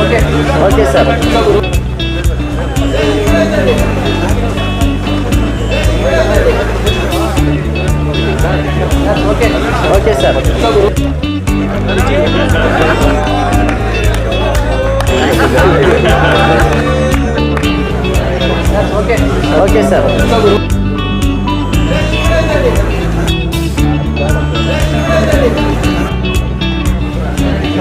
Okay okay sir. Okay okay sir. Okay okay sir.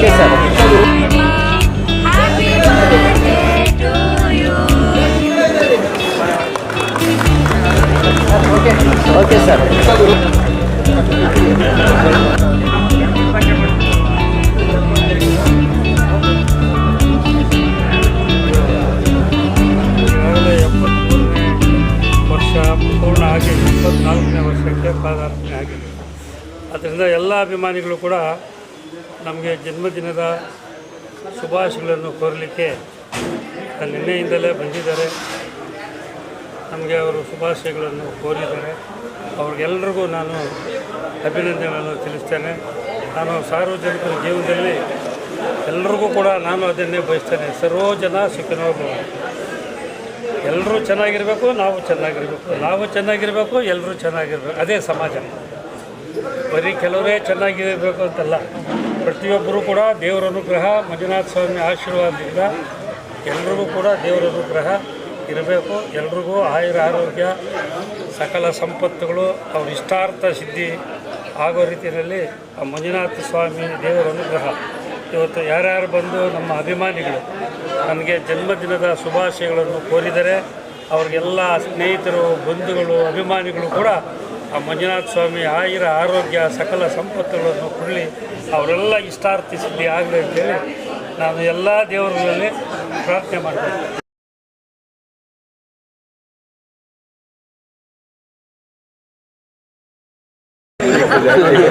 Okay sir Happy birthday to you. Okay sir ಈಗಾಗಲೇ ಎಪ್ಪತ್ತ್ಮೂರನೇ ವರ್ಷ ಪೂರ್ಣ ಆಗಿ ಇಪ್ಪತ್ನಾಲ್ಕನೇ ವರ್ಷಕ್ಕೆ ಪಾದಾರ್ಪಣೆ ಆಗಿದೆ ಅದರಿಂದ ಎಲ್ಲ ಅಭಿಮಾನಿಗಳು ಕೂಡ ನಮಗೆ ಜನ್ಮದಿನದ ಶುಭಾಶಯಗಳನ್ನು ಕೋರಲಿಕ್ಕೆ ನಿನ್ನೆಯಿಂದಲೇ ಬಂದಿದ್ದಾರೆ. ನಮಗೆ ಅವರು ಶುಭಾಶಯಗಳನ್ನು ಕೋರಿದ್ದಾರೆ. ಅವ್ರಿಗೆಲ್ಲರಿಗೂ ನಾನು ಅಭಿನಂದನೆಗಳನ್ನು ತಿಳಿಸ್ತೇನೆ. ನಾನು ಸಾರ್ವಜನಿಕರ ಜೀವನದಲ್ಲಿ ಎಲ್ರಿಗೂ ಕೂಡ ನಾನು ಅದನ್ನೇ ಬಯಸ್ತೇನೆ. ಸರ್ವೋ ಜನ ಸುಖಿನೋ ಎಲ್ಲರೂ ಚೆನ್ನಾಗಿರಬೇಕು, ನಾವು ಚೆನ್ನಾಗಿರಬೇಕು. ನಾವು ಚೆನ್ನಾಗಿರಬೇಕು ಎಲ್ಲರೂ ಚೆನ್ನಾಗಿರಬೇಕು. ಅದೇ ಸಮಾಜ. ಬರೀ ಕೆಲವರೇ ಚೆನ್ನಾಗಿರಬೇಕು ಅಂತಲ್ಲ. ಪ್ರತಿಯೊಬ್ಬರೂ ಕೂಡ ದೇವರ ಅನುಗ್ರಹ, ಮಂಜುನಾಥ ಸ್ವಾಮಿ ಆಶೀರ್ವಾದದಿಂದ ಎಲ್ರಿಗೂ ಕೂಡ ದೇವರ ಅನುಗ್ರಹ ಇರಬೇಕು. ಎಲ್ರಿಗೂ ಆಯುರ ಆರೋಗ್ಯ, ಸಕಲ ಸಂಪತ್ತುಗಳು, ಅವ್ರ ಇಷ್ಟಾರ್ಥ ಸಿದ್ಧಿ ಆಗೋ ರೀತಿಯಲ್ಲಿ ಆ ಮಂಜುನಾಥ ಸ್ವಾಮಿ ದೇವರ ಅನುಗ್ರಹ. ಇವತ್ತು ಯಾರ್ಯಾರು ಬಂದು ನಮ್ಮ ಅಭಿಮಾನಿಗಳು ನನಗೆ ಜನ್ಮದಿನದ ಶುಭಾಶಯಗಳನ್ನು ಕೋರಿದರೆ, ಅವ್ರಿಗೆಲ್ಲ ಸ್ನೇಹಿತರು, ಬಂಧುಗಳು, ಅಭಿಮಾನಿಗಳು ಕೂಡ ಆ ಮಂಜುನಾಥ ಸ್ವಾಮಿ ಆಗಿರೋ ಆರೋಗ್ಯ, ಸಕಲ ಸಂಪತ್ತುಗಳನ್ನು ಕೊಡಲಿ. ಅವರೆಲ್ಲ ಇಷ್ಟಾರ್ಥಿ ಸಿದ್ಧಿ ಆಗಲಿ ಅಂತೇಳಿ ನಾನು ಎಲ್ಲ ದೇವರುಗಳಲ್ಲಿ ಪ್ರಾರ್ಥನೆ ಮಾಡ್ತೀನಿ.